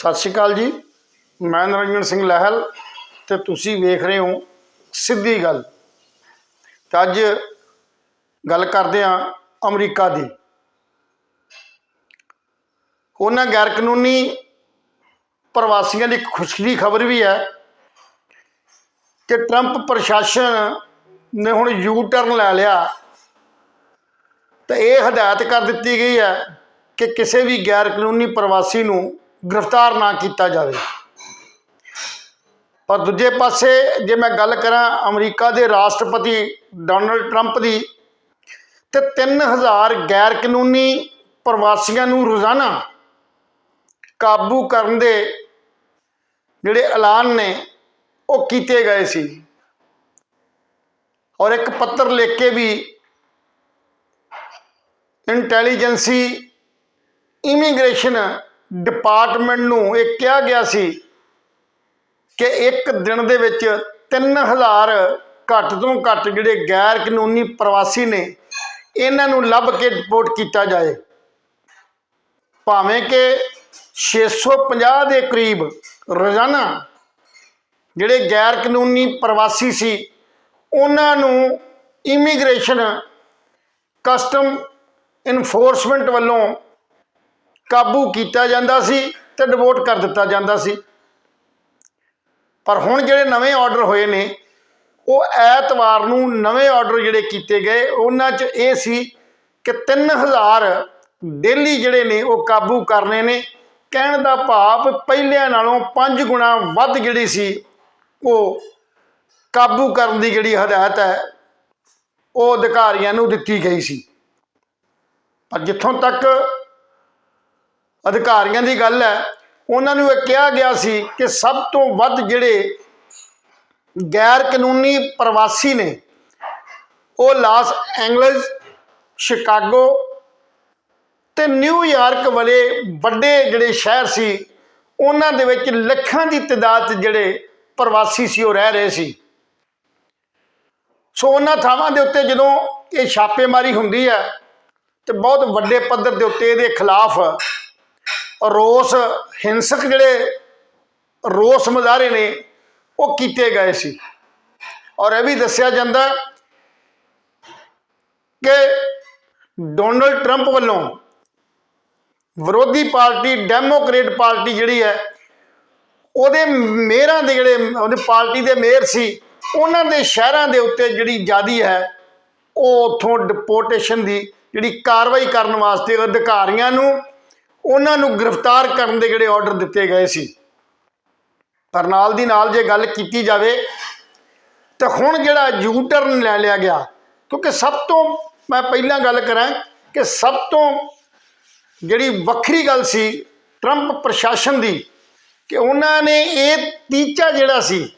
ਸਤਿ ਸ਼੍ਰੀ ਅਕਾਲ ਜੀ। ਮੈਂ ਨਰਿੰਦਰ ਸਿੰਘ ਲਹਿਲ ਤੇ ਤੁਸੀਂ ਵੇਖ ਰਹੇ ਹੋ ਸਿੱਧੀ ਗੱਲ। ਤੇ ਅੱਜ ਗੱਲ ਕਰਦੇ ਹਾਂ ਅਮਰੀਕਾ ਦੀ। ਉਹਨਾਂ ਗੈਰ ਕਾਨੂੰਨੀ ਪ੍ਰਵਾਸੀਆਂ ਦੀ ਇੱਕ ਖੁਸ਼ਖਬਰੀ ਖਬਰ ਵੀ ਹੈ ਕਿ ਟਰੰਪ ਪ੍ਰਸ਼ਾਸਨ ਨੇ ਹੁਣ ਯੂ ਟਰਨ ਲੈ ਲਿਆ। ਤਾਂ ਇਹ ਹਦਾਇਤ ਕਰ ਦਿੱਤੀ ਗਈ ਹੈ ਕਿ ਕਿਸੇ ਵੀ ਗੈਰ ਕਾਨੂੰਨੀ ਪ੍ਰਵਾਸੀ ਨੂੰ ਗ੍ਰਿਫਤਾਰ ਨਾ ਕੀਤਾ ਜਾਵੇ। ਪਰ ਦੂਜੇ ਪਾਸੇ ਜੇ ਮੈਂ ਗੱਲ ਕਰਾਂ ਅਮਰੀਕਾ ਦੇ ਰਾਸ਼ਟਰਪਤੀ ਡੋਨਲਡ ਟਰੰਪ ਦੀ, ਤੇ 3000 ਗੈਰ ਕਾਨੂੰਨੀ ਪ੍ਰਵਾਸੀਆਂ ਨੂੰ ਰੋਜ਼ਾਨਾ ਕਾਬੂ ਕਰਨ ਦੇ ਜਿਹੜੇ ਐਲਾਨ ਨੇ, ਉਹ ਕੀਤੇ ਗਏ ਸੀ। ਔਰ ਇੱਕ ਪੱਤਰ ਲਿਖ ਕੇ ਵੀ ਇੰਟੈਲੀਜੈਂਸੀ ਇਮੀਗ੍ਰੇਸ਼ਨ ਡਿਪਾਰਟਮੈਂਟ ਨੂੰ ਇਹ ਕਿਹਾ ਗਿਆ ਸੀ ਕਿ ਇੱਕ ਦਿਨ ਦੇ ਵਿੱਚ 3000 ਘੱਟ ਤੋਂ ਘੱਟ ਜਿਹੜੇ ਗੈਰ ਕਾਨੂੰਨੀ ਪ੍ਰਵਾਸੀ ਨੇ, ਇਹਨਾਂ ਨੂੰ ਲੱਭ ਕੇ ਰਿਪੋਰਟ ਕੀਤਾ ਜਾਏ। ਭਾਵੇਂ ਕਿ 650 ਦੇ ਕਰੀਬ ਰੋਜ਼ਾਨਾ ਜਿਹੜੇ ਗੈਰ ਕਾਨੂੰਨੀ ਪ੍ਰਵਾਸੀ ਸੀ, ਉਹਨਾਂ ਨੂੰ ਇਮੀਗ੍ਰੇਸ਼ਨ ਕਸਟਮ ਇਨਫੋਰਸਮੈਂਟ ਵੱਲੋਂ ਕਾਬੂ ਕੀਤਾ ਜਾਂਦਾ ਸੀ ਤੇ ਡਿਵੋਟ ਕਰ ਦਿੱਤਾ ਜਾਂਦਾ ਸੀ। ਪਰ ਹੁਣ ਜਿਹੜੇ ਨਵੇਂ ਆਰਡਰ ਹੋਏ ਨੇ, ਉਹ ਐਤਵਾਰ ਨੂੰ ਨਵੇਂ ਆਰਡਰ ਜਿਹੜੇ ਕੀਤੇ ਗਏ, ਉਹਨਾਂ 'ਚ ਇਹ ਸੀ ਕਿ 3000 ਡੇਲੀ ਜਿਹੜੇ ਨੇ, ਉਹ ਕਾਬੂ ਕਰਨੇ ਨੇ। ਕਹਿਣ ਦਾ ਭਾਵ ਪਹਿਲਿਆਂ ਨਾਲੋਂ 5 ਗੁਣਾ ਵੱਧ ਜਿਹੜੀ ਸੀ, ਉਹ ਕਾਬੂ ਕਰਨ ਦੀ ਜਿਹੜੀ ਹਦਾਇਤ ਹੈ, ਉਹ ਅਧਿਕਾਰੀਆਂ ਨੂੰ ਦਿੱਤੀ ਗਈ ਸੀ। ਪਰ ਜਿੱਥੋਂ ਤੱਕ ਅਧਿਕਾਰੀਆਂ ਦੀ ਗੱਲ ਹੈ। ਉਹਨਾਂ ਨੂੰ ਇਹ ਕਿਹਾ ਗਿਆ ਸੀ ਕਿ ਸਭ ਤੋਂ ਵੱਧ ਜਿਹੜੇ ਗੈਰ ਕਾਨੂੰਨੀ ਪ੍ਰਵਾਸੀ ਨੇ, ਉਹ ਲਾਸ ਐਂਜਲਸ ਸ਼ਿਕਾਗੋ ਤੇ ਨਿਊਯਾਰਕ ਵਾਲੇ ਵੱਡੇ ਜਿਹੜੇ ਸ਼ਹਿਰ ਸੀ, ਉਹਨਾਂ ਦੇ ਵਿੱਚ ਲੱਖਾਂ ਦੀ ਤਦਾਦ 'ਚ ਜਿਹੜੇ ਪ੍ਰਵਾਸੀ ਸੀ, ਉਹ ਰਹਿ ਰਹੇ ਸੀ। ਸੋ ਉਹਨਾਂ ਥਾਵਾਂ ਦੇ ਉੱਤੇ ਜਦੋਂ ਇਹ ਛਾਪੇਮਾਰੀ ਹੁੰਦੀ ਹੈ ਤੇ ਬਹੁਤ ਵੱਡੇ ਪੱਧਰ ਦੇ ਉੱਤੇ ਇਹਦੇ ਖਿਲਾਫ ਰੋਸ, ਹਿੰਸਕ ਜਿਹੜੇ ਰੋਸ ਮੁਜ਼ਾਹਰੇ ਨੇ, ਉਹ ਕੀਤੇ ਗਏ ਸੀ। ਔਰ ਇਹ ਵੀ ਦੱਸਿਆ ਜਾਂਦਾ ਕਿ ਡੋਨਲਡ ਟਰੰਪ ਵੱਲੋਂ ਵਿਰੋਧੀ ਪਾਰਟੀ, ਡੈਮੋਕ੍ਰੇਟ ਪਾਰਟੀ ਜਿਹੜੀ ਹੈ, ਉਹਦੇ ਮੇਅਰਾਂ ਦੇ ਜਿਹੜੇ, ਉਹਦੇ ਪਾਰਟੀ ਦੇ ਮੇਅਰ ਸੀ, ਉਹਨਾਂ ਦੇ ਸ਼ਹਿਰਾਂ ਦੇ ਉੱਤੇ ਜਿਹੜੀ ਜਾਦੀ ਹੈ, ਉਹ ਉਥੋਂ ਡਿਪੋਰਟੇਸ਼ਨ ਦੀ ਜਿਹੜੀ ਕਾਰਵਾਈ ਕਰਨ ਵਾਸਤੇ ਅਧਿਕਾਰੀਆਂ ਨੂੰ ਉਹਨਾਂ ਨੂੰ ਗ੍ਰਿਫਤਾਰ ਕਰਨ ਦੇ ਜਿਹੜੇ ਆਰਡਰ ਦਿੱਤੇ ਗਏ ਸੀ। ਪਰ ਨਾਲ ਦੀ ਨਾਲ ਜੇ ਗੱਲ ਕੀਤੀ ਜਾਵੇ, ਤਾਂ ਹੁਣ ਜਿਹੜਾ ਯੂ ਟਰਨ ਲੈ ਲਿਆ ਗਿਆ, ਕਿਉਂਕਿ ਸਭ ਤੋਂ ਮੈਂ ਪਹਿਲਾਂ ਗੱਲ ਕਰਾਂ ਕਿ ਸਭ ਤੋਂ ਜਿਹੜੀ ਵੱਖਰੀ ਗੱਲ ਸੀ ਟਰੰਪ ਪ੍ਰਸ਼ਾਸਨ ਦੀ, ਕਿ ਉਹਨਾਂ ਨੇ ਇਹ ਟੀਚਾ ਜਿਹੜਾ ਸੀ,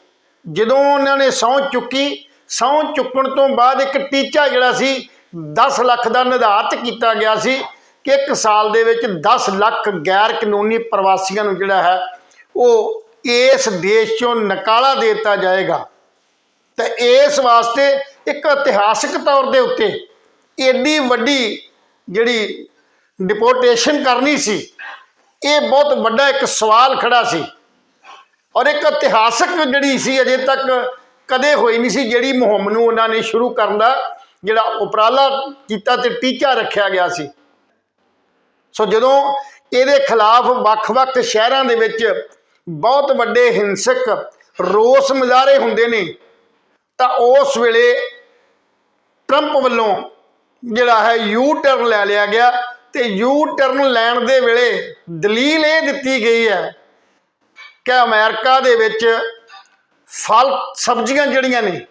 ਜਦੋਂ ਉਹਨਾਂ ਨੇ ਸਹੁੰ ਚੁੱਕੀ, ਸਹੁੰ ਚੁੱਕਣ ਤੋਂ ਬਾਅਦ ਇੱਕ ਟੀਚਾ ਜਿਹੜਾ ਸੀ 10 ਲੱਖ ਦਾ ਨਿਰਧਾਰਤ ਕੀਤਾ ਗਿਆ ਸੀ। ਕਿ ਇੱਕ ਸਾਲ ਦੇ ਵਿੱਚ 10 ਲੱਖ ਗੈਰ ਕਾਨੂੰਨੀ ਪ੍ਰਵਾਸੀਆਂ ਨੂੰ ਜਿਹੜਾ ਹੈ, ਉਹ ਇਸ ਦੇਸ਼ ਚੋਂ ਨਕਾਲਾ ਦੇ ਦਿੱਤਾ ਜਾਏਗਾ। ਤੇ ਇਸ ਵਾਸਤੇ ਇੱਕ ਇਤਿਹਾਸਕ ਤੌਰ ਦੇ ਉੱਤੇ ਏਡੀ ਵੱਡੀ ਜਿਹੜੀ ਡਿਪੋਰਟੇਸ਼ਨ ਕਰਨੀ ਸੀ, ਇਹ ਬਹੁਤ ਵੱਡਾ ਇੱਕ ਸਵਾਲ ਖੜਾ ਸੀ। ਔਰ ਇੱਕ ਇਤਿਹਾਸਕ ਜਿਹੜੀ ਸੀ, ਅਜੇ ਤੱਕ ਕਦੇ ਹੋਈ ਨਹੀਂ ਸੀ, ਜਿਹੜੀ ਮੁਹਿੰਮ ਨੂੰ ਉਹਨਾਂ ਨੇ ਸ਼ੁਰੂ ਕਰਨ ਦਾ ਜਿਹੜਾ ਉਪਰਾਲਾ ਕੀਤਾ ਤੇ ਟੀਚਾ ਰੱਖਿਆ ਗਿਆ ਸੀ। ਸੋ ਜਦੋਂ ਇਹਦੇ ਖਿਲਾਫ ਵੱਖ-ਵੱਖ ਸ਼ਹਿਰਾਂ ਦੇ ਵਿੱਚ ਬਹੁਤ ਵੱਡੇ ਹਿੰਸਕ ਰੋਸ ਮੁਜ਼ਾਹਰੇ ਹੁੰਦੇ ਨੇ, ਤਾਂ ਉਸ ਵੇਲੇ ਟਰੰਪ ਵੱਲੋਂ ਜਿਹੜਾ ਹੈ ਯੂ ਟਰਨ ਲੈ ਲਿਆ ਗਿਆ ਤੇ ਯੂ ਟਰਨ ਲੈਣ ਦੇ ਵੇਲੇ ਦਲੀਲ ਇਹ ਦਿੱਤੀ ਗਈ ਹੈ ਕਿ ਅਮਰੀਕਾ ਦੇ ਵਿੱਚ ਫਲ ਸਬਜ਼ੀਆਂ ਜਿਹੜੀਆਂ ਨੇ,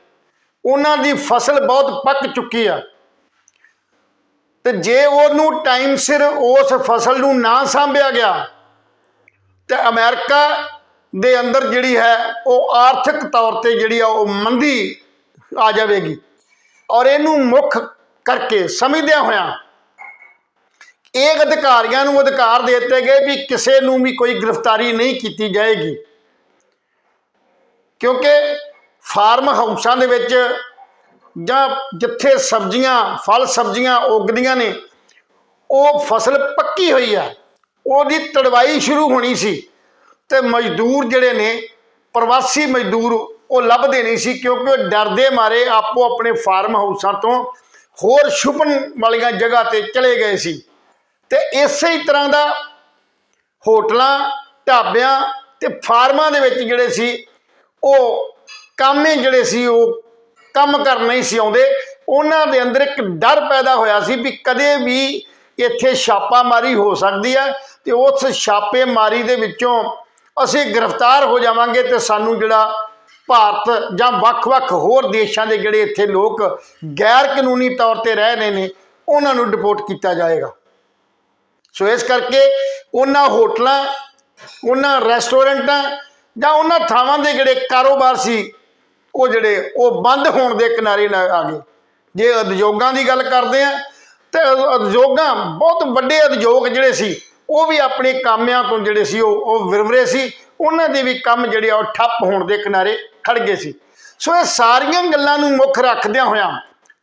ਉਹਨਾਂ ਦੀ ਫਸਲ ਬਹੁਤ ਪੱਕ ਚੁੱਕੀ ਆ। ਤੇ ਜੇ ਉਹਨੂੰ ਟਾਈਮ ਸਿਰ ਉਸ ਫਸਲ ਨੂੰ ਨਾ ਸਾਂਭਿਆ ਗਿਆ, ਤੇ ਅਮਰੀਕਾ ਦੇ ਅੰਦਰ ਜਿਹੜੀ ਹੈ ਉਹ ਆਰਥਿਕ ਤੌਰ ਤੇ ਜਿਹੜੀ ਆ ਉਹ ਮੰਦੀ ਆ ਜਾਵੇਗੀ। ਔਰ ਇਹਨੂੰ ਮੁੱਖ ਕਰਕੇ ਸਮਝਦਿਆਂ ਹੋਇਆਂ ਇਹ ਅਧਿਕਾਰੀਆਂ ਨੂੰ ਅਧਿਕਾਰ ਦੇ ਦਿੱਤੇ ਗਏ ਵੀ ਕਿਸੇ ਨੂੰ ਵੀ ਕੋਈ ਗ੍ਰਿਫਤਾਰੀ ਨਹੀਂ ਕੀਤੀ ਜਾਏਗੀ। ਕਿਉਂਕਿ ਫਾਰਮ ਹਾਊਸਾਂ ਦੇ ਵਿੱਚ ਜਾਂ ਜਿੱਥੇ ਸਬਜ਼ੀਆਂ, ਫਲ ਸਬਜ਼ੀਆਂ ਉੱਗਦੀਆਂ ਨੇ, ਉਹ ਫਸਲ ਪੱਕੀ ਹੋਈ ਆ। ਉਹਦੀ ਤੜਵਾਈ ਸ਼ੁਰੂ ਹੋਣੀ ਸੀ ਤੇ ਮਜ਼ਦੂਰ ਜਿਹੜੇ ਨੇ, ਪ੍ਰਵਾਸੀ ਮਜ਼ਦੂਰ ਉਹ ਲੱਭਦੇ ਨਹੀਂ ਸੀ ਕਿਉਂਕਿ ਉਹ ਡਰਦੇ ਮਾਰੇ ਆਪੋ ਆਪਣੇ ਫਾਰਮ ਹਾਊਸਾਂ ਤੋਂ ਹੋਰ ਛੁਪਣ ਵਾਲੀਆਂ ਜਗ੍ਹਾ ਤੇ ਚਲੇ ਗਏ ਸੀ। ਤੇ ਇਸੇ ਹੀ ਤਰ੍ਹਾਂ ਦਾ ਹੋਟਲਾਂ, ਢਾਬਿਆਂ ਤੇ ਫਾਰਮਾਂ ਦੇ ਵਿੱਚ ਜਿਹੜੇ ਸੀ, ਉਹ ਕਾਮੇ ਜਿਹੜੇ ਸੀ ਉਹ ਕੰਮ ਕਰਨ ਨਹੀਂ ਸੀ ਆਉਂਦੇ। ਉਹਨਾਂ ਦੇ ਅੰਦਰ ਇੱਕ ਡਰ ਪੈਦਾ ਹੋਇਆ ਸੀ ਵੀ ਕਦੇ ਵੀ ਇੱਥੇ ਛਾਪਾਮਾਰੀ ਹੋ ਸਕਦੀ ਹੈ ਤੇ ਉਸ ਛਾਪੇਮਾਰੀ ਦੇ ਵਿੱਚੋਂ ਅਸੀਂ ਗ੍ਰਿਫਤਾਰ ਹੋ ਜਾਵਾਂਗੇ ਤੇ ਸਾਨੂੰ ਜਿਹੜਾ ਭਾਰਤ ਜਾਂ ਵੱਖ-ਵੱਖ ਹੋਰ ਦੇਸ਼ਾਂ ਦੇ ਜਿਹੜੇ ਇੱਥੇ ਲੋਕ ਗੈਰ ਕਾਨੂੰਨੀ ਤੌਰ ਤੇ ਰਹਿ ਰਹੇ ਨੇ, ਉਹਨਾਂ ਨੂੰ ਡਿਪੋਰਟ ਕੀਤਾ ਜਾਏਗਾ। ਸੋ ਇਸ ਕਰਕੇ ਉਹਨਾਂ ਹੋਟਲਾਂ, ਉਹਨਾਂ ਰੈਸਟੋਰੈਂਟਾਂ ਜਾਂ ਉਹਨਾਂ ਥਾਵਾਂ ਦੇ ਜਿਹੜੇ ਕਾਰੋਬਾਰ ਸੀ ਉਹ ਜਿਹੜੇ, ਉਹ ਬੰਦ ਹੋਣ ਦੇ ਕਿਨਾਰੇ ਨਾ ਆ ਗਏ। ਜੇ ਉਦਯੋਗਾਂ ਦੀ ਗੱਲ ਕਰਦੇ ਆ, ਤੇ ਉਦਯੋਗਾਂ, ਬਹੁਤ ਵੱਡੇ ਉਦਯੋਗ ਜਿਹੜੇ ਸੀ, ਉਹ ਵੀ ਆਪਣੇ ਕਾਮਿਆਂ ਤੋਂ ਜਿਹੜੇ ਸੀ, ਉਹ ਉਹ ਵਿਰਵਰੇ ਸੀ। ਉਹਨਾਂ ਦੇ ਵੀ ਕੰਮ ਜਿਹੜੇ ਆ, ਉਹ ਠੱਪ ਹੋਣ ਦੇ ਕਿਨਾਰੇ ਖੜ ਗਏ ਸੀ। ਸੋ ਇਹ ਸਾਰੀਆਂ ਗੱਲਾਂ ਨੂੰ ਮੁੱਖ ਰੱਖਦਿਆਂ ਹੋਇਆਂ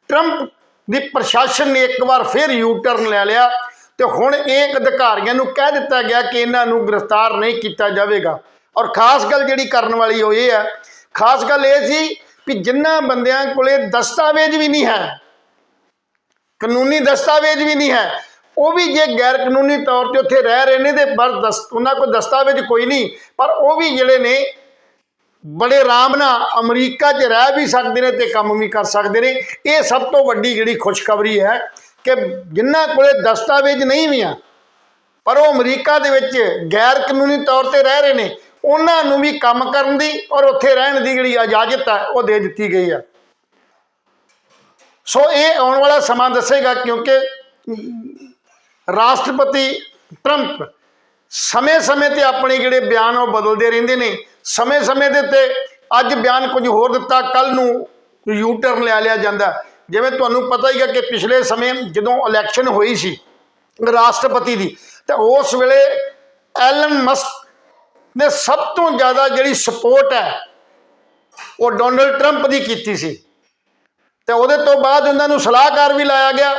ਟਰੰਪ ਦੀ ਪ੍ਰਸ਼ਾਸਨ ਨੇ ਇੱਕ ਵਾਰ ਫਿਰ ਯੂ ਟਰਨ ਲੈ ਲਿਆ। ਤੇ ਹੁਣ ਇਹ ਅਧਿਕਾਰੀਆਂ ਨੂੰ ਕਹਿ ਦਿੱਤਾ ਗਿਆ ਕਿ ਇਹਨਾਂ ਨੂੰ ਗ੍ਰਿਫਤਾਰ ਨਹੀਂ ਕੀਤਾ ਜਾਵੇਗਾ। ਔਰ ਖਾਸ ਗੱਲ ਜਿਹੜੀ ਕਰਨ ਵਾਲੀ ਉਹ ਇਹ ਹੈ ਖਾਸ ਗੱਲ ਇਹ ਸੀ ਕਿ ਜਿਨ੍ਹਾਂ ਬੰਦਿਆਂ ਕੋਲੇ ਦਸਤਾਵੇਜ਼ ਵੀ ਨਹੀਂ ਹੈ, ਕਾਨੂੰਨੀ ਦਸਤਾਵੇਜ਼ ਵੀ ਨਹੀਂ ਹੈ, ਉਹ ਵੀ ਜੇ ਗੈਰ ਕਾਨੂੰਨੀ ਤੌਰ ਤੇ ਉੱਥੇ ਰਹਿ ਰਹੇ ਨੇ ਤੇ ਪਰ ਦਸ, ਉਹਨਾਂ ਕੋਲ ਦਸਤਾਵੇਜ਼ ਕੋਈ ਨਹੀਂ, ਪਰ ਉਹ ਵੀ ਜਿਹੜੇ ਨੇ ਬੜੇ ਆਰਾਮ ਨਾਲ ਅਮਰੀਕਾ 'ਚ ਰਹਿ ਵੀ ਸਕਦੇ ਨੇ ਤੇ ਕੰਮ ਵੀ ਕਰ ਸਕਦੇ ਨੇ, ਇਹ ਸਭ ਤੋਂ ਵੱਡੀ ਜਿਹੜੀ ਖੁਸ਼ਖਬਰੀ ਹੈ ਕਿ ਜਿਨ੍ਹਾਂ ਕੋਲੇ ਦਸਤਾਵੇਜ਼ ਨਹੀਂ ਵੀ ਆ ਪਰ ਉਹ ਅਮਰੀਕਾ ਦੇ ਵਿੱਚ ਗੈਰ ਕਾਨੂੰਨੀ ਤੌਰ ਤੇ ਰਹਿ ਰਹੇ ਨੇ ਉਹਨਾਂ ਨੂੰ ਵੀ ਕੰਮ ਕਰਨ ਦੀ ਔਰ ਉੱਥੇ ਰਹਿਣ ਦੀ ਜਿਹੜੀ ਇਜਾਜ਼ਤ ਹੈ, ਉਹ ਦੇ ਦਿੱਤੀ ਗਈ ਹੈ। ਸੋ ਇਹ ਆਉਣ ਵਾਲਾ ਸਮਾਂ ਦੱਸੇਗਾ ਕਿਉਂਕਿ ਰਾਸ਼ਟਰਪਤੀ ਟਰੰਪ ਸਮੇਂ-ਸਮੇਂ ਤੇ ਆਪਣੇ ਜਿਹੜੇ ਬਿਆਨ ਉਹ ਬਦਲਦੇ ਰਹਿੰਦੇ ਨੇ। ਸਮੇਂ-ਸਮੇਂ ਦੇ ਤੇ ਅੱਜ ਬਿਆਨ ਕੁਝ ਹੋਰ ਦਿੱਤਾ ਕੱਲ ਨੂੰ ਯੂ ਟਰਨ ਲੈ ਲਿਆ ਜਾਂਦਾ। ਜਿਵੇਂ ਤੁਹਾਨੂੰ ਪਤਾ ਹੀ ਹੈ ਕਿ ਪਿਛਲੇ ਸਮੇਂ ਜਦੋਂ ਇਲੈਕਸ਼ਨ ਹੋਈ ਸੀ ਰਾਸ਼ਟਰਪਤੀ ਦੀ, ਤੇ ਉਸ ਵੇਲੇ ਐਲਨ ਮਸਕ ਨੇ ਸਭ ਤੋਂ ਜ਼ਿਆਦਾ ਜਿਹੜੀ ਸਪੋਰਟ ਹੈ, ਉਹ ਡੋਨਲਡ ਟਰੰਪ ਦੀ ਕੀਤੀ ਸੀ। ਤੇ ਉਹਦੇ ਤੋਂ ਬਾਅਦ ਉਹਨਾਂ ਨੂੰ ਸਲਾਹਕਾਰ ਵੀ ਲਾਇਆ ਗਿਆ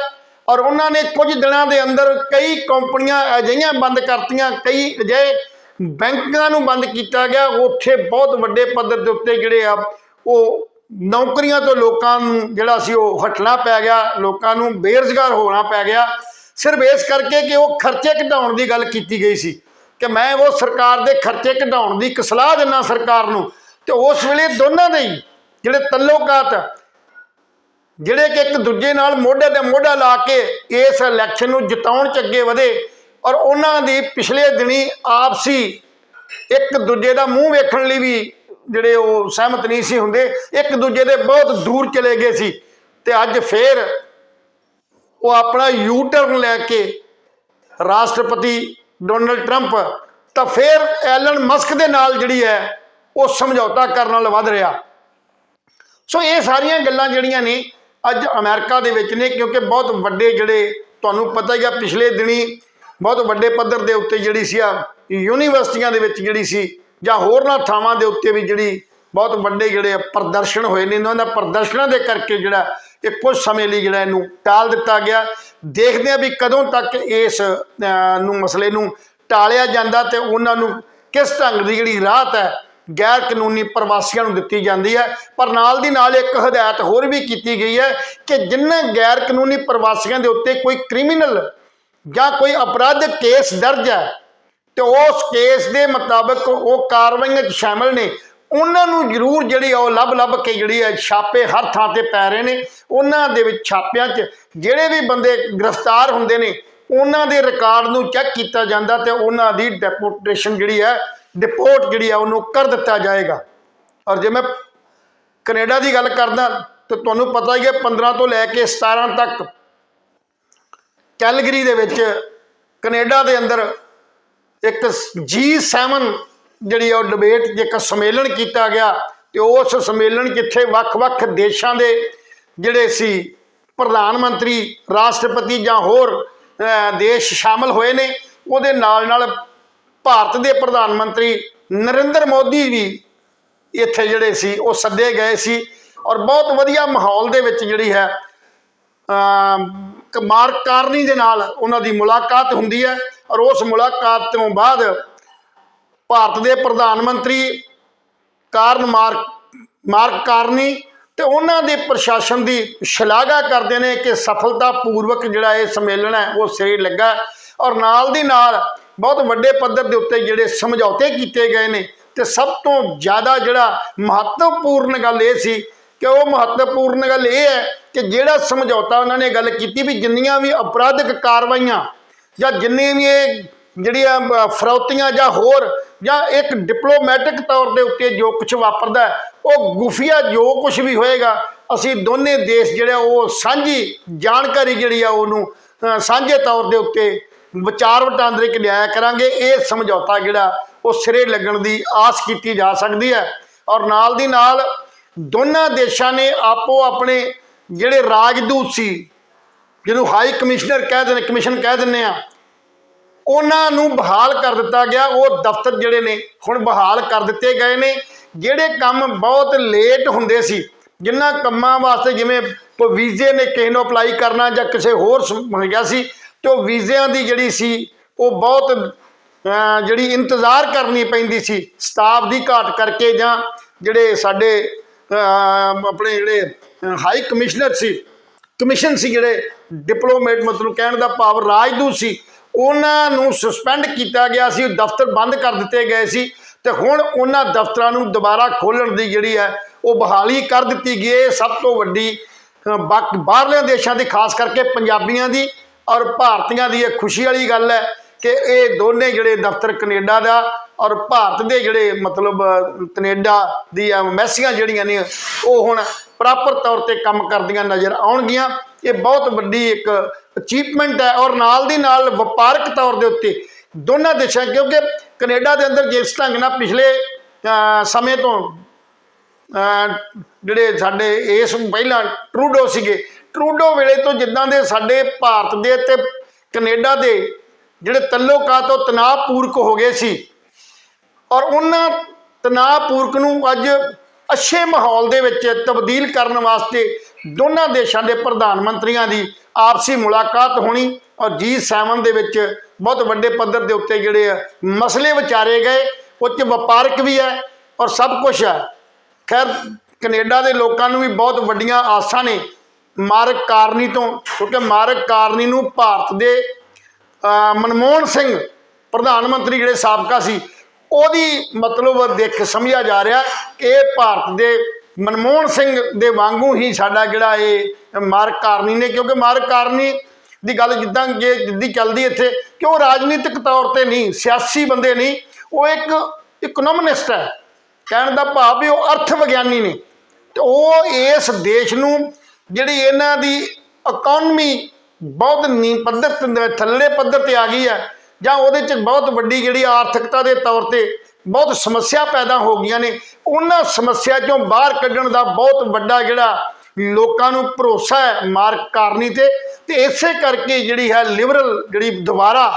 ਔਰ ਉਹਨਾਂ ਨੇ ਕੁਝ ਦਿਨਾਂ ਦੇ ਅੰਦਰ ਕਈ ਕੰਪਨੀਆਂ ਅਜਿਹੀਆਂ ਬੰਦ ਕਰਤੀਆਂ, ਕਈ ਅਜਿਹੇ ਬੈਂਕਾਂ ਨੂੰ ਬੰਦ ਕੀਤਾ ਗਿਆ। ਉੱਥੇ ਬਹੁਤ ਵੱਡੇ ਪੱਧਰ ਦੇ ਉੱਤੇ ਜਿਹੜੇ ਆ, ਉਹ ਨੌਕਰੀਆਂ ਤੋਂ ਲੋਕਾਂ ਨੂੰ ਜਿਹੜਾ ਸੀ ਉਹ ਹਟਣਾ ਪੈ ਗਿਆ, ਲੋਕਾਂ ਨੂੰ ਬੇਰੁਜ਼ਗਾਰ ਹੋਣਾ ਪੈ ਗਿਆ। ਸਿਰਫ ਇਸ ਕਰਕੇ ਕਿ ਉਹ ਖਰਚੇ ਘਟਾਉਣ ਦੀ ਗੱਲ ਕੀਤੀ ਗਈ ਸੀ। ਕਿ ਮੈਂ ਉਹ ਸਰਕਾਰ ਦੇ ਖਰਚੇ ਘਟਾਉਣ ਦੀ ਇੱਕ ਸਲਾਹ ਦਿੰਨਾ ਸਰਕਾਰ ਨੂੰ ਤੇ ਉਸ ਵੇਲੇ ਦੋਨਾਂ ਦੇ ਹੀ ਜਿਹੜੇ ਤਲੋਕਾਤ ਜਿਹੜੇ ਕਿ ਇੱਕ ਦੂਜੇ ਨਾਲ ਮੋਢੇ ਤੇ ਮੋਢਾ ਲਾ ਕੇ ਇਸ ਇਲੈਕਸ਼ਨ ਨੂੰ ਜਿਤਾਉਣ ਚ ਅੱਗੇ ਵਧੇ ਔਰ ਉਹਨਾਂ ਦੀ ਪਿਛਲੇ ਦਿਨੀ ਆਪਸੀ ਇੱਕ ਦੂਜੇ ਦਾ ਮੂੰਹ ਵੇਖਣ ਲਈ ਵੀ ਜਿਹੜੇ ਉਹ ਸਹਿਮਤ ਨਹੀਂ ਸੀ ਹੁੰਦੇ, ਇੱਕ ਦੂਜੇ ਦੇ ਬਹੁਤ ਦੂਰ ਚਲੇ ਗਏ ਸੀ ਤੇ ਅੱਜ ਫੇਰ ਉਹ ਆਪਣਾ ਯੂ ਟਰਨ ਲੈ ਕੇ ਰਾਸ਼ਟਰਪਤੀ ਡੋਨਲਡ ਟਰੰਪ, ਤਾਂ ਫਿਰ ਐਲਨ ਮਸਕ ਦੇ ਨਾਲ ਜਿਹੜੀ ਹੈ, ਉਹ ਸਮਝੌਤਾ ਕਰਨ ਨਾਲ ਵੱਧ ਰਿਹਾ। ਸੋ ਇਹ ਸਾਰੀਆਂ ਗੱਲਾਂ ਜਿਹੜੀਆਂ ਨੇ, ਅੱਜ ਅਮਰੀਕਾ ਦੇ ਵਿੱਚ ਨੇ, ਕਿਉਂਕਿ ਬਹੁਤ ਵੱਡੇ ਜਿਹੜੇ ਤੁਹਾਨੂੰ ਪਤਾ ਹੀ ਆ, ਪਿਛਲੇ ਦਿਨੀ ਬਹੁਤ ਵੱਡੇ ਪੱਧਰ ਦੇ ਉੱਤੇ ਜਿਹੜੀ ਸੀ ਆ, ਯੂਨੀਵਰਸਿਟੀਆਂ ਦੇ ਵਿੱਚ ਜਿਹੜੀ ਸੀ, ਜਾਂ ਹੋਰਨਾਂ ਥਾਵਾਂ ਦੇ ਉੱਤੇ ਵੀ ਜਿਹੜੀ ਬਹੁਤ ਵੱਡੇ ਜਿਹੜੇ ਪ੍ਰਦਰਸ਼ਨ ਹੋਏ ਨੇ, ਇਹਨਾਂ ਦਾ ਪ੍ਰਦਰਸ਼ਨਾਂ ਦੇ ਕਰਕੇ ਜਿਹੜਾ ਇਹ ਕੁਝ ਸਮੇਂ ਲਈ ਜਿਹੜਾ ਇਹਨੂੰ ਟਾਲ ਦਿੱਤਾ ਗਿਆ। ਦੇਖਦੇ ਆ ਵੀ ਕਦੋਂ ਤੱਕ ਇਸ ਨੂੰ ਮਸਲੇ ਨੂੰ ਟਾਲਿਆ ਜਾਂਦਾ ਤੇ ਉਹਨਾਂ ਨੂੰ ਕਿਸ ਢੰਗ ਦੀ ਜਿਹੜੀ ਰਾਹਤ ਹੈ ਗੈਰ ਕਾਨੂੰਨੀ ਪ੍ਰਵਾਸੀਆਂ ਨੂੰ ਦਿੱਤੀ ਜਾਂਦੀ ਹੈ। ਪਰ ਨਾਲ ਦੀ ਨਾਲ ਇੱਕ ਹਦਾਇਤ ਹੋਰ ਵੀ ਕੀਤੀ ਗਈ ਹੈ ਕਿ ਜਿਨ੍ਹਾਂ ਗੈਰ ਕਾਨੂੰਨੀ ਪ੍ਰਵਾਸੀਆਂ ਦੇ ਉੱਤੇ ਕੋਈ ਕ੍ਰਿਮੀਨਲ ਜਾਂ ਕੋਈ ਅਪਰਾਧਿਕ ਕੇਸ ਦਰਜ ਹੈ, ਤੇ ਉਸ ਕੇਸ ਦੇ ਮੁਤਾਬਕ ਉਹ ਕਾਰਵਾਈਆਂ 'ਚ ਸ਼ਾਮਲ ਨੇ। ਉਹਨਾਂ ਨੂੰ ਜ਼ਰੂਰ ਜਿਹੜੀ ਆ ਉਹ ਲੱਭ ਲੱਭ ਕੇ ਜਿਹੜੀ ਹੈ ਛਾਪੇ ਹਰ ਥਾਂ ਤੇ ਪੈ ਰਹੇ ਨੇ। ਉਹਨਾਂ ਦੇ ਵਿੱਚ ਛਾਪਿਆਂ 'ਚ ਜਿਹੜੇ ਵੀ ਬੰਦੇ ਗ੍ਰਿਫਤਾਰ ਹੁੰਦੇ ਨੇ, ਉਹਨਾਂ ਦੇ ਰਿਕਾਰਡ ਨੂੰ ਚੈੱਕ ਕੀਤਾ ਜਾਂਦਾ ਤੇ ਉਹਨਾਂ ਦੀ ਡੈਪੋਟੇਸ਼ਨ ਜਿਹੜੀ ਹੈ ਡਿਪੋਰਟ ਜਿਹੜੀ ਆ ਉਹਨੂੰ ਕਰ ਦਿੱਤਾ ਜਾਏਗਾ। ਔਰ ਜੇ ਮੈਂ ਕੈਨੇਡਾ ਦੀ ਗੱਲ ਕਰਦਾ ਤਾਂ ਤੁਹਾਨੂੰ ਪਤਾ ਹੀ ਹੈ 15 ਤੋਂ ਲੈ ਕੇ 17 ਤੱਕ ਕੈਲਗਰੀ ਦੇ ਵਿੱਚ ਕੈਨੇਡਾ ਦੇ ਅੰਦਰ ਇੱਕ G7 ਜਿਹੜੀ ਆ ਉਹ ਡਿਬੇਟ ਇੱਕ ਸੰਮੇਲਨ ਕੀਤਾ ਗਿਆ ਤੇ ਉਸ ਸੰਮੇਲਨ ਜਿੱਥੇ ਵੱਖ-ਵੱਖ ਦੇਸ਼ਾਂ ਦੇ ਜਿਹੜੇ ਸੀ ਪ੍ਰਧਾਨ ਮੰਤਰੀ, ਰਾਸ਼ਟਰਪਤੀ ਜਾਂ ਹੋਰ ਦੇਸ਼ ਸ਼ਾਮਲ ਹੋਏ ਨੇ, ਉਹਦੇ ਨਾਲ ਨਾਲ ਭਾਰਤ ਦੇ ਪ੍ਰਧਾਨ ਮੰਤਰੀ ਨਰਿੰਦਰ ਮੋਦੀ ਵੀ ਇੱਥੇ ਜਿਹੜੇ ਸੀ, ਉਹ ਸੱਦੇ ਗਏ ਸੀ ਔਰ ਬਹੁਤ ਵਧੀਆ ਮਾਹੌਲ ਦੇ ਵਿੱਚ ਜਿਹੜੀ ਹੈ, ਅਮ ਮਾਰਕ ਕਾਰਨੀ ਦੇ ਨਾਲ ਉਹਨਾਂ ਦੀ ਮੁਲਾਕਾਤ ਹੁੰਦੀ ਹੈ ਔਰ ਉਸ ਮੁਲਾਕਾਤ ਤੋਂ ਬਾਅਦ ਭਾਰਤ ਦੇ ਪ੍ਰਧਾਨ ਮੰਤਰੀ ਕਾਰਨ ਮਾਰਕ ਮਾਰਕ ਕਾਰਨੀ ਤੇ ਉਹਨਾਂ ਦੇ ਪ੍ਰਸ਼ਾਸਨ ਦੀ ਸ਼ਲਾਘਾ ਕਰਦੇ ਨੇ ਕਿ ਸਫਲਤਾ ਪੂਰਵਕ ਜਿਹੜਾ ਇਹ ਸੰਮੇਲਨ ਹੈ ਉਹ ਸਿਰੇ ਲੱਗਾ ਔਰ ਨਾਲ ਦੀ ਨਾਲ ਬਹੁਤ ਵੱਡੇ ਪੱਧਰ ਦੇ ਉੱਤੇ ਜਿਹੜੇ ਸਮਝੌਤੇ ਕੀਤੇ ਗਏ ਨੇ ਤੇ ਸਭ ਤੋਂ ਜ਼ਿਆਦਾ ਜਿਹੜਾ ਮਹੱਤਵਪੂਰਨ ਗੱਲ ਇਹ ਸੀ ਕਿ ਉਹ ਮਹੱਤਵਪੂਰਨ ਗੱਲ ਇਹ ਹੈ ਕਿ ਜਿਹੜਾ ਸਮਝੌਤਾ ਉਹਨਾਂ ਨੇ ਗੱਲ ਕੀਤੀ ਵੀ ਜਿੰਨੀਆਂ ਵੀ ਅਪਰਾਧਿਕ ਕਾਰਵਾਈਆਂ ਜਾਂ ਜਿੰਨੇ ਵੀ ਇਹ ਜਿਹੜੀਆਂ ਅ, ਫਰੌਤੀਆਂ ਜਾਂ ਹੋਰ ਜਾਂ ਇੱਕ ਡਿਪਲੋਮੈਟਿਕ ਤੌਰ ਦੇ ਉੱਤੇ ਜੋ ਕੁਝ ਵਾਪਰਦਾ ਉਹ ਗੁਫੀਆ ਜੋ ਕੁਝ ਵੀ ਹੋਏਗਾ, ਅਸੀਂ ਦੋਨੇ ਦੇਸ਼ ਜਿਹੜੇ ਉਹ ਸਾਂਝੀ ਜਾਣਕਾਰੀ ਜਿਹੜੀ ਆ ਉਹਨੂੰ ਸਾਂਝੇ ਤੌਰ ਦੇ ਉੱਤੇ ਵਿਚਾਰ ਵਟਾਂਦਰੇ ਚ ਲਿਆਇਆ ਕਰਾਂਗੇ। ਇਹ ਸਮਝੌਤਾ ਜਿਹੜਾ, ਉਹ ਸਿਰੇ ਲੱਗਣ ਦੀ ਆਸ ਕੀਤੀ ਜਾ ਸਕਦੀ ਹੈ। ਔਰ ਨਾਲ ਦੀ ਨਾਲ ਦੋਨਾਂ ਦੇਸ਼ਾਂ ਨੇ ਆਪੋ ਆਪਣੇ ਜਿਹੜੇ ਰਾਜਦੂਤ ਸੀ, ਜਿਹਨੂੰ ਹਾਈ ਕਮਿਸ਼ਨਰ ਕਹਿ ਦਿੰਦੇ ਕਮਿਸ਼ਨ ਕਹਿ ਦਿੰਦੇ ਆ ਉਹਨਾਂ ਨੂੰ ਬਹਾਲ ਕਰ ਦਿੱਤਾ ਗਿਆ। ਉਹ ਦਫ਼ਤਰ ਜਿਹੜੇ ਨੇ, ਹੁਣ ਬਹਾਲ ਕਰ ਦਿੱਤੇ ਗਏ ਨੇ। ਜਿਹੜੇ ਕੰਮ ਬਹੁਤ ਲੇਟ ਹੁੰਦੇ ਸੀ, ਜਿਨ੍ਹਾਂ ਕੰਮਾਂ ਵਾਸਤੇ ਜਿਵੇਂ ਕੋਈ ਵੀਜ਼ੇ ਨੇ, ਕਿਸੇ ਨੂੰ ਅਪਲਾਈ ਕਰਨਾ ਜਾਂ ਕਿਸੇ ਹੋਰ ਹੋ ਸੀ, ਤੇ ਉਹ ਵੀਜ਼ਿਆਂ ਦੀ ਜਿਹੜੀ ਸੀ, ਉਹ ਬਹੁਤ ਜਿਹੜੀ ਇੰਤਜ਼ਾਰ ਕਰਨੀ ਪੈਂਦੀ ਸੀ ਸਟਾਫ ਦੀ ਘਾਟ ਕਰਕੇ ਜਾਂ ਜਿਹੜੇ ਸਾਡੇ ਆਪਣੇ ਜਿਹੜੇ ਹਾਈ ਕਮਿਸ਼ਨਰ ਸੀ ਕਮਿਸ਼ਨ ਸੀ ਜਿਹੜੇ ਡਿਪਲੋਮੇਟ ਮਤਲਬ ਕਹਿਣ ਦਾ ਭਾਵ ਰਾਜਦੂਤ ਸੀ ਉਹਨਾਂ ਨੂੰ ਸਸਪੈਂਡ ਕੀਤਾ ਗਿਆ ਸੀ ਦਫ਼ਤਰ ਬੰਦ ਕਰ ਦਿੱਤੇ ਗਏ ਸੀ ਤੇ ਹੁਣ ਉਹਨਾਂ ਦਫ਼ਤਰਾਂ ਨੂੰ ਦੁਬਾਰਾ ਖੋਲ੍ਹਣ ਦੀ ਜਿਹੜੀ ਹੈ ਉਹ ਬਹਾਲੀ ਕਰ ਦਿੱਤੀ ਗਈ ਹੈ। ਇਹ ਸਭ ਤੋਂ ਵੱਡੀ ਅ, ਬਾਕ- ਬਾਹਰਲੇ ਦੇਸ਼ਾਂ ਦੀ ਖਾਸ ਕਰਕੇ ਪੰਜਾਬੀਆਂ ਦੀ ਔਰ ਭਾਰਤੀਆਂ ਦੀ ਇਹ ਖੁਸ਼ੀ ਵਾਲੀ ਗੱਲ ਹੈ ਕਿ ਇਹ ਦੋਨੇ ਜਿਹੜੇ ਦਫ਼ਤਰ ਕੈਨੇਡਾ ਦਾ ਔਰ ਭਾਰਤ ਦੇ ਜਿਹੜੇ ਮਤਲਬ ਅ, ਕੈਨੇਡਾ ਦੀ ਮੈਸੀਆਂ ਜਿਹੜੀਆਂ ਨੇ ਉਹ ਹੁਣ ਪ੍ਰੋਪਰ ਤੌਰ ਤੇ ਕੰਮ ਕਰਦੀਆਂ ਨਜ਼ਰ ਆਉਣਗੀਆਂ। ਇਹ ਬਹੁਤ ਵੱਡੀ ਇੱਕ ਅਚੀਵਮੈਂਟ ਹੈ ਔਰ ਨਾਲ ਦੀ ਨਾਲ ਵਪਾਰਕ ਤੌਰ ਦੇ ਉੱਤੇ ਦੋਨਾਂ ਦੇਸ਼ਾਂ, ਕਿਉਂਕਿ ਕੈਨੇਡਾ ਦੇ ਅੰਦਰ ਜਿਸ ਢੰਗ ਨਾਲ ਪਿਛਲੇ ਸਮੇਂ ਤੋਂ ਜਿਹੜੇ ਸਾਡੇ ਇਸ ਪਹਿਲਾਂ ਟਰੂਡੋ ਸੀਗੇ, ਟਰੂਡੋ ਵੇਲੇ ਤੋਂ ਜਿੱਦਾਂ ਦੇ ਸਾਡੇ ਭਾਰਤ ਦੇ ਤੇ ਕੈਨੇਡਾ ਦੇ ਜਿਹੜੇ ਤੱਲੋਕਾ ਤੋਂ ਤਣਾਅਪੂਰਕ ਹੋ ਗਏ ਸੀ। ਔਰ ਉਹਨਾਂ ਤਣਾਅਪੂਰਕ ਨੂੰ ਅੱਜ ਅੱਛੇ ਮਾਹੌਲ ਦੇ ਵਿੱਚ ਤਬਦੀਲ ਕਰਨ ਵਾਸਤੇ ਦੋਨਾਂ ਦੇਸ਼ਾਂ ਦੇ ਪ੍ਰਧਾਨ ਮੰਤਰੀਆਂ ਦੀ ਆਪਸੀ ਮੁਲਾਕਾਤ ਹੋਣੀ ਔਰ G7 ਦੇ ਵਿੱਚ ਬਹੁਤ ਵੱਡੇ ਪੱਧਰ ਦੇ ਉੱਤੇ ਜਿਹੜੇ ਆ ਮਸਲੇ ਵਿਚਾਰੇ ਗਏ ਉਹ 'ਚ ਵਪਾਰਕ ਵੀ ਹੈ ਔਰ ਸਭ ਕੁਝ ਹੈ। ਖੈਰ, ਕੈਨੇਡਾ ਦੇ ਲੋਕਾਂ ਨੂੰ ਵੀ ਬਹੁਤ ਵੱਡੀਆਂ ਆਸਾਂ ਨੇ ਮਾਰਕ ਕਾਰਨੀ ਤੋਂ, ਕਿਉਂਕਿ ਮਾਰਕ ਕਾਰਨੀ ਨੂੰ ਭਾਰਤ ਦੇ ਮਨਮੋਹਨ ਸਿੰਘ, ਪ੍ਰਧਾਨ ਮੰਤਰੀ ਜਿਹੜੇ ਸਾਬਕਾ ਸੀ, ਉਹਦੀ ਮਤਲਬ ਦੇਖ ਸਮਝਿਆ ਜਾ ਰਿਹਾ ਕਿ ਇਹ ਭਾਰਤ ਦੇ ਮਨਮੋਹਨ ਸਿੰਘ ਦੇ ਵਾਂਗੂ ਹੀ ਸਾਡਾ ਜਿਹੜਾ ਇਹ ਮਾਰਕ ਕਾਰਨੀ ਨੇ, ਕਿਉਂਕਿ ਮਾਰਕ ਕਾਰਨੀ ਦੀ ਗੱਲ ਜਿੱਦਾਂ ਜੇ ਜਿੱਦੀ ਚੱਲਦੀ ਇੱਥੇ, ਕਿ ਉਹ ਰਾਜਨੀਤਿਕ ਤੌਰ ਤੇ ਨਹੀਂ, ਸਿਆਸੀ ਬੰਦੇ ਨਹੀਂ, ਉਹ ਇੱਕ ਇਕਨੋਮਿਸਟ ਹੈ। ਕਹਿਣ ਦਾ ਭਾਵ ਵੀ ਉਹ ਅਰਥ ਵਿਗਿਆਨੀ ਨੇ। ਤੇ ਉਹ ਇਸ ਦੇਸ਼ ਨੂੰ ਜਿਹੜੀ ਇਹਨਾਂ ਦੀ ਇਕਨੋਮੀ ਬਹੁਤ ਨੀ, ਪੱਧਰ ਤੇ ਥੱਲੇ ਪੱਧਰ ਤੇ ਆ ਗਈ ਹੈ, ਜਾਂ ਉਹਦੇ ਚ ਬਹੁਤ ਵੱਡੀ ਜਿਹੜੀ ਆਰਥਿਕਤਾ ਦੇ ਤੌਰ ਤੇ ਬਹੁਤ ਸਮੱਸਿਆ ਪੈਦਾ ਹੋ ਗਈਆਂ ਨੇ। ਉਹਨਾਂ ਸਮੱਸਿਆ ਚੋਂ ਬਾਹਰ ਕੱਢਣ ਦਾ ਬਹੁਤ ਵੱਡਾ ਜਿਹੜਾ ਲੋਕਾਂ ਨੂੰ ਭਰੋਸਾ ਹੈ ਮਾਰਕ ਕਾਰਨੀ ਤੇ। ਤੇ ਇਸੇ ਕਰਕੇ ਜਿਹੜੀ ਹੈ ਲਿਬਰਲ ਜਿਹੜੀ ਦੁਬਾਰਾ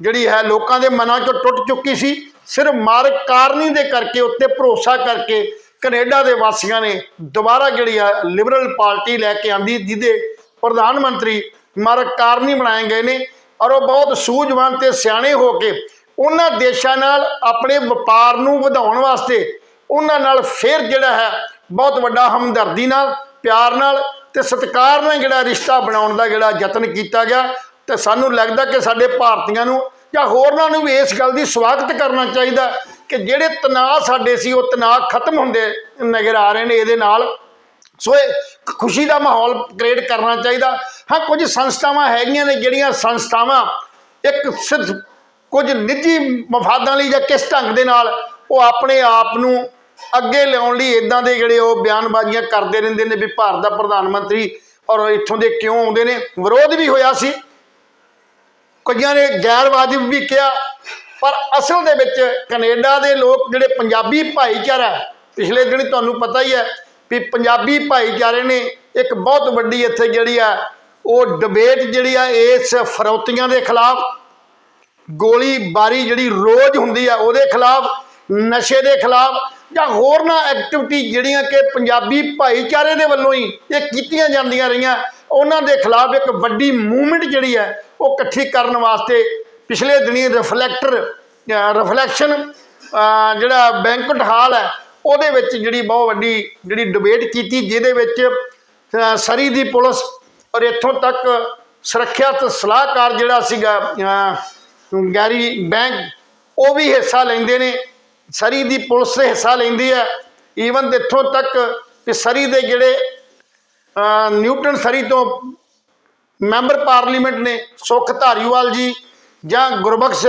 ਜਿਹੜੀ ਹੈ ਲੋਕਾਂ ਦੇ ਮਨਾਂ ਚੋਂ ਟੁੱਟ ਚੁੱਕੀ ਸੀ। ਸਿਰਫ ਮਾਰਕ ਕਾਰਨੀ ਦੇ ਕਰਕੇ ਉੱਤੇ ਭਰੋਸਾ ਕਰਕੇ ਕੈਨੇਡਾ ਦੇ ਵਾਸੀਆਂ ਨੇ ਦੁਬਾਰਾ ਜਿਹੜੀ ਹੈ ਲਿਬਰਲ ਪਾਰਟੀ ਲੈ ਕੇ ਆਂਦੀ, ਜਿਹਦੇ ਪ੍ਰਧਾਨ ਮੰਤਰੀ ਮਾਰਕ ਕਾਰਨੀ ਬਣਾਏ ਗਏ ਨੇ। ਔਰ ਉਹ ਬਹੁਤ ਸੂਝਵਾਨ ਤੇ ਸਿਆਣੇ ਹੋ ਕੇ ਉਹਨਾਂ ਦੇਸ਼ਾਂ ਨਾਲ ਆਪਣੇ ਵਪਾਰ ਨੂੰ ਵਧਾਉਣ ਵਾਸਤੇ ਉਹਨਾਂ ਨਾਲ ਫਿਰ ਜਿਹੜਾ ਹੈ ਬਹੁਤ ਵੱਡਾ ਹਮਦਰਦੀ ਨਾਲ, ਪਿਆਰ ਨਾਲ ਤੇ ਸਤਿਕਾਰ ਨਾਲ ਜਿਹੜਾ ਰਿਸ਼ਤਾ ਬਣਾਉਣ ਦਾ ਜਿਹੜਾ ਯਤਨ ਕੀਤਾ ਗਿਆ ਤੇ ਸਾਨੂੰ ਲੱਗਦਾ ਕਿ ਸਾਡੇ ਭਾਰਤੀਆਂ ਨੂੰ ਜਾਂ ਹੋਰਨਾਂ ਨੂੰ ਵੀ ਇਸ ਗੱਲ ਦੀ ਸਵਾਗਤ ਕਰਨਾ ਚਾਹੀਦਾ ਕਿ ਜਿਹੜੇ ਤਣਾਅ ਸਾਡੇ ਸੀ, ਉਹ ਤਣਾਅ ਖਤਮ ਹੁੰਦੇ ਨਜ਼ਰ ਆ ਰਹੇ ਨੇ ਇਹਦੇ ਨਾਲ। ਸੋ ਇਹ ਖੁਸ਼ੀ ਦਾ ਮਾਹੌਲ ਕ੍ਰੀਏਟ ਕਰਨਾ ਚਾਹੀਦਾ। ਹਾਂ, ਕੁਝ ਸੰਸਥਾਵਾਂ ਹੈਗੀਆਂ ਨੇ ਜਿਹੜੀਆਂ ਸੰਸਥਾਵਾਂ ਇੱਕ ਸਿਰਫ ਕੁਝ ਨਿੱਜੀ ਮਫਾਦਾਂ ਲਈ ਜਾਂ ਕਿਸ ਢੰਗ ਦੇ ਨਾਲ ਉਹ ਆਪਣੇ ਆਪ ਨੂੰ ਅੱਗੇ ਲਿਆਉਣ ਲਈ ਇਦਾਂ ਦੇ ਜਿਹੜੇ ਉਹ ਬਿਆਨਬਾਜ਼ੀਆਂ ਕਰਦੇ ਰਹਿੰਦੇ ਨੇ ਵੀ ਭਾਰਤ ਦਾ ਪ੍ਰਧਾਨ ਮੰਤਰੀ ਔਰ ਇੱਥੋਂ ਦੇ ਕਿਉਂ ਆਉਂਦੇ ਨੇ, ਵਿਰੋਧ ਵੀ ਹੋਇਆ ਸੀ। ਕਈਆਂ ਨੇ ਗੈਰ ਵਾਜਬ ਵੀ ਕਿਹਾ, ਪਰ ਅਸਲ ਦੇ ਵਿੱਚ ਕੈਨੇਡਾ ਦੇ ਲੋਕ ਜਿਹੜੇ ਪੰਜਾਬੀ ਭਾਈਚਾਰਾ ਪਿਛਲੇ ਦਿਨ ਤੁਹਾਨੂੰ ਪਤਾ ਹੀ ਹੈ ਵੀ ਪੰਜਾਬੀ ਭਾਈਚਾਰੇ ਨੇ ਇੱਕ ਬਹੁਤ ਵੱਡੀ ਇੱਥੇ ਜਿਹੜੀ ਆ, ਉਹ ਡਿਬੇਟ ਜਿਹੜੀ ਆ, ਇਸ ਫਰੌਤੀਆਂ ਦੇ ਖਿਲਾਫ ਗੋਲੀਬਾਰੀ ਜਿਹੜੀ ਰੋਜ਼ ਹੁੰਦੀ ਆ, ਉਹਦੇ ਖਿਲਾਫ, ਨਸ਼ੇ ਦੇ ਖਿਲਾਫ, ਜਾਂ ਹੋਰਨਾਂ ਐਕਟੀਵਿਟੀ ਜਿਹੜੀਆਂ ਕਿ ਪੰਜਾਬੀ ਭਾਈਚਾਰੇ ਦੇ ਵੱਲੋਂ ਹੀ ਇਹ ਕੀਤੀਆਂ ਜਾਂਦੀਆਂ ਰਹੀਆਂ, ਉਹਨਾਂ ਦੇ ਖਿਲਾਫ ਇੱਕ ਵੱਡੀ ਮੂਵਮੈਂਟ ਜਿਹੜੀ ਹੈ ਉਹ ਇਕੱਠੀ ਕਰਨ ਵਾਸਤੇ ਪਿਛਲੇ ਦਿਨੀ ਰਿਫਲੈਕਟਰ ਰਿਫਲੈਕਸ਼ਨ ਜਿਹੜਾ ਬੈਂਕਟ ਹਾਲ ਹੈ ਉਹਦੇ ਵਿੱਚ ਜਿਹੜੀ ਬਹੁਤ ਵੱਡੀ ਜਿਹੜੀ ਡਿਬੇਟ ਕੀਤੀ, ਜਿਹਦੇ ਵਿੱਚ ਸਰੀ ਦੀ ਪੁਲਿਸ ਔਰ ਇੱਥੋਂ ਤੱਕ ਸੁਰੱਖਿਅਤ ਸਲਾਹਕਾਰ ਜਿਹੜਾ ਸੀਗਾ ਗੈਰੀ ਬੈਂਕ, ਉਹ ਵੀ ਹਿੱਸਾ ਲੈਂਦੇ ਨੇ। ਸਰੀ ਦੀ ਪੁਲਿਸ ਹਿੱਸਾ ਲੈਂਦੀ ਹੈ। ਈਵਨ ਇੱਥੋਂ ਤੱਕ ਕਿ ਸਰੀ ਦੇ ਜਿਹੜੇ ਨਿਊਟਨ ਸਰੀ ਤੋਂ ਮੈਂਬਰ ਪਾਰਲੀਮੈਂਟ ਨੇ, ਸੁਖ ਧਾਰੀਵਾਲ ਜੀ ਜਾਂ ਗੁਰਬਖਸ਼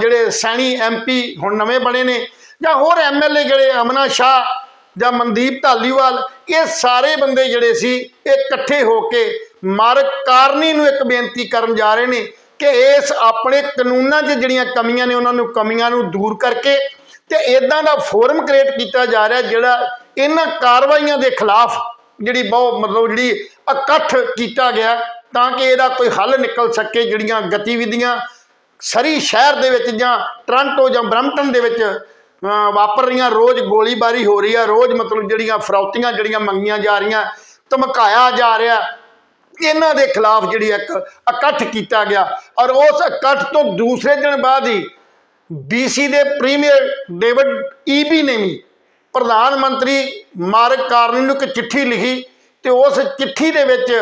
ਜਿਹੜੇ ਸੈਣੀ ਐਮਪੀ ਹੁਣ ਨਵੇਂ ਬਣੇ ਨੇ, ਜਾਂ ਹੋਰ ਐਮਐਲਏ ਜਿਹੜੇ ਅਮਨਾ ਸ਼ਾਹ ਜਾਂ ਮਨਦੀਪ ਧਾਲੀਵਾਲ, ਇਹ ਸਾਰੇ ਬੰਦੇ ਜਿਹੜੇ ਸੀ, ਇਹ ਇਕੱਠੇ ਹੋ ਕੇ ਮਾਰਕ ਕਾਰਨੀ ਨੂੰ ਇੱਕ ਬੇਨਤੀ ਕਰਨ ਜਾ ਰਹੇ ਨੇ। ਕਿ ਇਸ ਆਪਣੇ ਕਾਨੂੰਨਾਂ 'ਚ ਜਿਹੜੀਆਂ ਕਮੀਆਂ ਨੇ, ਉਹਨਾਂ ਨੂੰ ਕਮੀਆਂ ਨੂੰ ਦੂਰ ਕਰਕੇ ਤੇ ਇਦਾਂ ਦਾ ਫੋਰਮ ਕ੍ਰੀਏਟ ਕੀਤਾ ਜਾ ਰਿਹਾ ਜਿਹੜਾ ਇਹਨਾਂ ਕਾਰਵਾਈਆਂ ਦੇ ਖਿਲਾਫ ਜਿਹੜੀ ਬਹੁਤ ਮਤਲਬ ਜਿਹੜੀ ਇਕੱਠ ਕੀਤਾ ਗਿਆ ਤਾਂ ਕਿ ਇਹਦਾ ਕੋਈ ਹੱਲ ਨਿਕਲ ਸਕੇ, ਜਿਹੜੀਆਂ ਗਤੀਵਿਧੀਆਂ ਸਰੀ ਸ਼ਹਿਰ ਦੇ ਵਿੱਚ ਜਾਂ ਟ੍ਰਾਂਟੋ ਜਾਂ ਬਰਮਟਨ ਦੇ ਵਿੱਚ ਵਾਪਰ ਰਹੀਆਂ, ਰੋਜ਼ ਗੋਲੀਬਾਰੀ ਹੋ ਰਹੀ ਆ, ਰੋਜ਼ ਮਤਲਬ ਜਿਹੜੀਆਂ ਫਰੌਤੀਆਂ ਜਿਹੜੀਆਂ ਮੰਗੀਆਂ ਜਾ ਰਹੀਆਂ, ਧਮਕਾਇਆ ਜਾ ਰਿਹਾ ਇਹਨਾਂ ਦੇ ਖਿਲਾਫ ਜਿਹੜੀ ਇੱਕ ਇਕੱਠ ਕੀਤਾ ਗਿਆ ਔਰ ਉਸ ਇਕੱਠ ਤੋਂ ਦੂਸਰੇ ਦਿਨ ਬਾਅਦ ਹੀ ਬੀਸੀ ਦੇ ਪ੍ਰੀਮੀਅਰ ਡੇਵਿਡ ਈਬੀ ਨੇ ਵੀ ਪ੍ਰਧਾਨ ਮੰਤਰੀ ਮਾਰਕ ਕਾਰਨੀ ਨੂੰ ਇੱਕ ਚਿੱਠੀ ਲਿਖੀ ਤੇ ਉਸ ਚਿੱਠੀ ਦੇ ਵਿੱਚ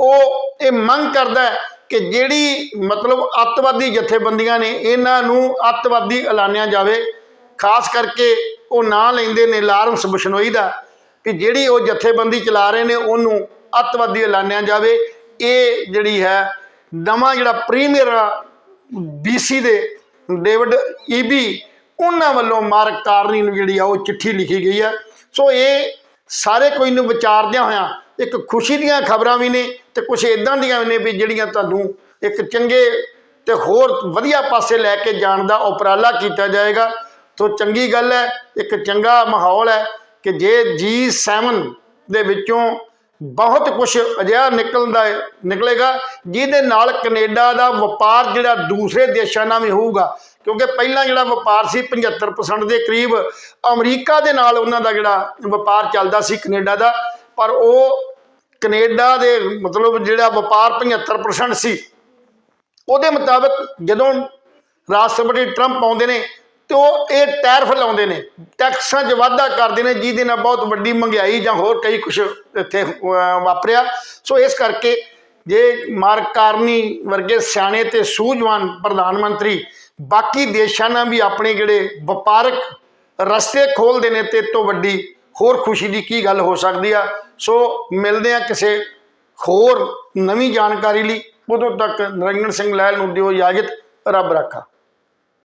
ਉਹ ਇਹ ਮੰਗ ਕਰਦਾ ਕਿ ਜਿਹੜੀ ਮਤਲਬ ਅੱਤਵਾਦੀ ਜਥੇਬੰਦੀਆਂ ਨੇ ਇਹਨਾਂ ਨੂੰ ਅੱਤਵਾਦੀ ਐਲਾਨਿਆ ਜਾਵੇ, ਖਾਸ ਕਰਕੇ ਉਹ ਨਾਂ ਲੈਂਦੇ ਨੇ ਲਾਰੈਂਸ ਬਿਸ਼ਨੋਈ ਦਾ ਕਿ ਜਿਹੜੀ ਉਹ ਜਥੇਬੰਦੀ ਚਲਾ ਰਹੇ ਨੇ ਉਹਨੂੰ ਅੱਤਵਾਦੀ ਐਲਾਨਿਆ ਜਾਵੇ, ਇਹ ਜਿਹੜੀ ਹੈ ਨਵਾਂ ਜਿਹੜਾ ਪ੍ਰੀਮੀਅਰ ਬੀਸੀ ਦੇ ਡੇਵਿਡ ਈਬੀ ਉਹਨਾਂ ਵੱਲੋਂ ਮਾਰਕ ਕਾਰਨੀ ਨੂੰ ਜਿਹੜੀ ਆ ਉਹ ਚਿੱਠੀ ਲਿਖੀ ਗਈ ਆ। ਸੋ ਇਹ ਸਾਰੇ ਕੋਈ ਨੂੰ ਵਿਚਾਰਦਿਆਂ ਹੋਇਆਂ ਇੱਕ ਖੁਸ਼ੀ ਦੀਆਂ ਖਬਰਾਂ ਵੀ ਨੇ ਤੇ ਕੁਝ ਇਦਾਂ ਦੀਆਂ ਵੀ ਨੇ ਵੀ ਜਿਹੜੀਆਂ ਤੁਹਾਨੂੰ ਇੱਕ ਚੰਗੇ ਤੇ ਹੋਰ ਵਧੀਆ ਪਾਸੇ ਲੈ ਕੇ ਜਾਣ ਦਾ ਉਪਰਾਲਾ ਕੀਤਾ ਜਾਏਗਾ। ਸੋ ਚੰਗੀ ਗੱਲ ਹੈ, ਇੱਕ ਚੰਗਾ ਮਾਹੌਲ ਹੈ ਕਿ ਜੇ G7 ਦੇ ਵਿੱਚੋਂ ਬਹੁਤ ਕੁਝ ਅਜਿਹਾ ਨਿਕਲਦਾ ਦਾ ਨਿਕਲੇਗਾ, ਜਿਹਦੇ ਨਾਲ ਕੈਨੇਡਾ ਦਾ ਵਪਾਰ ਜਿਹੜਾ ਦੂਸਰੇ ਦੇਸ਼ਾਂ ਨਾਲ ਵੀ ਹੋਊਗਾ, ਕਿਉਂਕਿ ਪਹਿਲਾਂ ਜਿਹੜਾ ਵਪਾਰ ਸੀ 75% ਦੇ ਕਰੀਬ, ਅਮਰੀਕਾ ਦੇ ਨਾਲ ਉਹਨਾਂ ਦਾ ਜਿਹੜਾ ਵਪਾਰ ਚੱਲਦਾ ਸੀ ਕੈਨੇਡਾ ਦਾ, ਪਰ ਉਹ ਕੈਨੇਡਾ ਦੇ ਮਤਲਬ ਜਿਹੜਾ ਵਪਾਰ 75% ਸੀ, ਉਹਦੇ ਮੁਤਾਬਕ ਜਦੋਂ ਰਾਸ਼ਟਰਪਤੀ ਟਰੰਪ ਆਉਂਦੇ ਨੇ ਤੇ ਉਹ ਇਹ ਟੈਰਫ ਲਾਉਂਦੇ ਨੇ, ਟੈਕਸਾਂ 'ਚ ਵਾਧਾ ਕਰਦੇ ਨੇ, ਜਿਹਦੇ ਨਾਲ ਬਹੁਤ ਵੱਡੀ ਮਹਿੰਗਾਈ ਜਾਂ ਹੋਰ ਕਈ ਕੁਝ ਇੱਥੇ ਵਾਪਰਿਆ। ਸੋ ਇਸ ਕਰਕੇ ਜੇ ਮਾਰਕ ਕਾਰਨੀ ਵਰਗੇ ਸਿਆਣੇ ਤੇ ਸੂਝਵਾਨ ਪ੍ਰਧਾਨ ਮੰਤਰੀ, ਬਾਕੀ ਦੇਸ਼ਾਂ ਨਾਲ ਵੀ ਆਪਣੇ ਜਿਹੜੇ ਵਪਾਰਕ ਰਸਤੇ ਖੋਲਦੇ ਨੇ ਤੇ ਇਹ ਤੋਂ ਵੱਡੀ ਹੋਰ ਖੁਸ਼ੀ ਦੀ ਕੀ ਗੱਲ ਹੋ ਸਕਦੀ ਆ? ਸੋ ਮਿਲਦੇ ਆ ਕਿਸੇ ਹੋਰ ਨਵੀਂ ਜਾਣਕਾਰੀ ਲਈ। ਉਦੋਂ ਤੱਕ ਨਰਿੰਦਰ ਸਿੰਘ ਲਹਿਲ ਨੂੰ ਦਿਓ ਇਜਾਜ਼ਤ, ਰੱਬ ਰਾਖਾ।